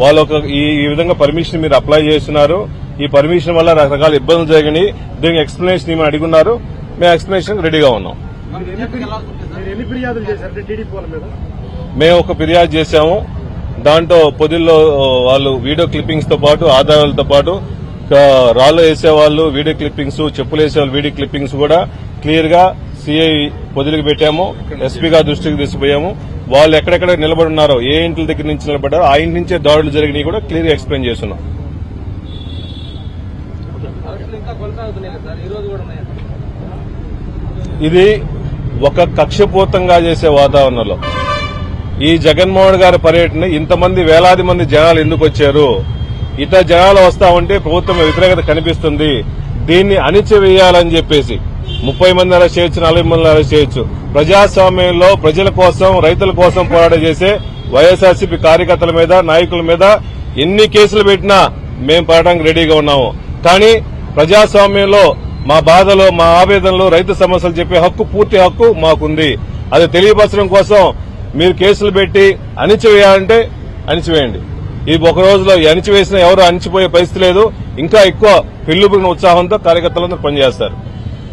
వాళ్ళు ఒక ఈ ఈ విధంగా పర్మిషన్ మీరు అప్లై చేస్తున్నారు. ఈ పర్మిషన్ వల్ల రకరకాల ఇబ్బందులు జరిగినాయి. దీనికి ఎక్స్ప్లెనేషన్ ఏమని అడుగున్నారు. మేము ఎక్స్ప్లెనేషన్ రెడీగా ఉన్నాం. మేము ఒక ఫిర్యాదు చేశాము. దాంట్లో పొదిల్లో వాళ్ళు వీడియో క్లిప్పింగ్స్తో పాటు ఆధారాలతో పాటు రాళ్ళు వేసేవాళ్ళు వీడియో క్లిప్పింగ్స్ చెప్పులు వేసేవాళ్ళు వీడియో క్లిప్పింగ్స్ కూడా క్లియర్గా సిఐ పొదిలికి పెట్టాము. ఎస్పీ గారి దృష్టికి తీసుకుపోయాము. వాళ్ళు ఎక్కడెక్కడ నిలబడి ఉన్నారో ఏ ఇంటి దగ్గర నుంచి నిలబడ్డారో ఆ ఇంటి నుంచే దాడులు జరిగినాయి కూడా క్లియర్ ఎక్స్ప్లెయిన్ చేస్తున్నాం. ఇది ఒక కక్షపూతంగా చేసే వాతావరణంలో. ఈ జగన్మోహన్ గారి పర్యటన ఇంతమంది వేలాది మంది జనాలు ఎందుకు వచ్చారు? ఇతర జనాలు వస్తా ఉంటే ప్రభుత్వం వ్యతిరేకత కనిపిస్తుంది. దీన్ని అణిచివేయాలని చెప్పేసి ముప్పై మంది అరెస్ట్ చేయొచ్చు నలభై మంది అరెస్ట్ చేయొచ్చు. ప్రజాస్వామ్యంలో ప్రజల కోసం రైతుల కోసం పోరాటం చేసే వైఎస్ఆర్సీపీ కార్యకర్తల మీద నాయకుల మీద ఎన్ని కేసులు పెట్టినా మేము పోరాటానికి రెడీగా ఉన్నాము. కానీ ప్రజాస్వామ్యంలో మా బాధలు మా ఆవేదనలు రైతు సమస్యలు చెప్పే హక్కు పూర్తి హక్కు మాకుంది. అది తెలియపరచడం కోసం మీరు కేసులు పెట్టి అణిచివేయాలంటే అణిచివేయండి. ఈ ఒక రోజులో అణిచివేసిన ఎవరు అణిచిపోయే పరిస్థితి లేదు. ఇంకా ఎక్కువ పెళ్ళిబుగిన ఉత్సాహంతో కార్యకర్తలందరూ పనిచేస్తారు.